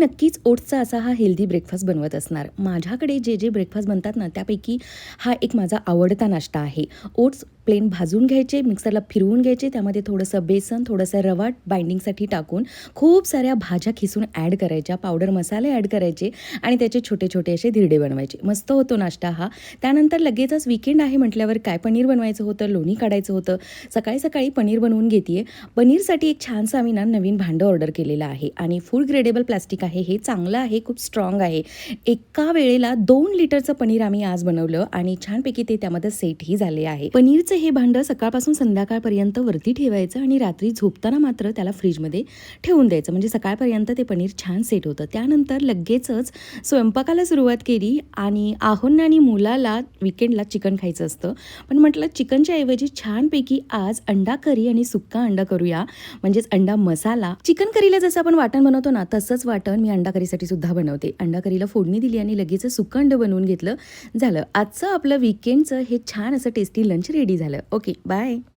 नक्कीच ओट्सचा असा हा हेल्दी ब्रेकफास्ट बनवत असणार. माझ्याकडे जे जे ब्रेकफास्ट बनतात ना त्यापैकी हा एक माझा आवडता नाश्ता आहे. ओट्स प्लेन भाजून घ्यायचे मिक्सरला फिरवून घ्यायचे त्यामध्ये थोडंसं बेसन थोडंसं रवा बाइंडिंगसाठी टाकून खूप साऱ्या भाज्या खिसून ॲड करायच्या पावडर मसाले ॲड करायचे आणि त्याचे छोटे छोटे असे धिरडे बनवायचे. मस्त होतो नाश्ता हा. त्यानंतर लगेचच विकेंड आहे म्हटल्यावर काय पनीर बनवायचं होतं लोणी काढायचं होतं. सकाळी सकाळी पनीर बनवून घेते पनीरसाठी एक छानसा आम्ही ना नवीन भांडं ऑर्डर केलेलं आहे आणि फूड ग्रेडेबल प्लास्टिक आहे. हे चांगलं आहे खूप स्ट्रॉंग आहे. एका वेळेला दोन लिटरचं पनीर आम्ही आज बनवलं आणि छानपैकी ते त्यामध्ये सेटही झाले आहे. पनीरचं हे भांडं सकाळपासून संध्याकाळपर्यंत वरती ठेवायचं आणि रात्री झोपताना मात्र त्याला फ्रीजमध्ये ठेवून द्यायचं. म्हणजे सकाळपर्यंत ते पनीर छान सेट होतं. त्यानंतर लगेचच स्वयंपाकाला सुरुवात केली आणि आहोंना आणि मुलाला विकेंडला चिकन खायचं असतं. पण म्हटलं चिकनच्या ऐवजी छानपैकी आज अंडा करी आणि सुक्का अंडा करूया. म्हणजेच अंडा मसाला. चिकन करीला जसं आपण वाटण बनवतो ना तसंच वाटण मी अंडा करीसाठी सुद्धा बनवते. अंडा करीला फोडणी दिली आणि लगेच सुकंड बनवून घेतलं. झालं. आजचं आपलं विकेंडचं हे छान असं टेस्टी लंच रेडी झालं. Okay bye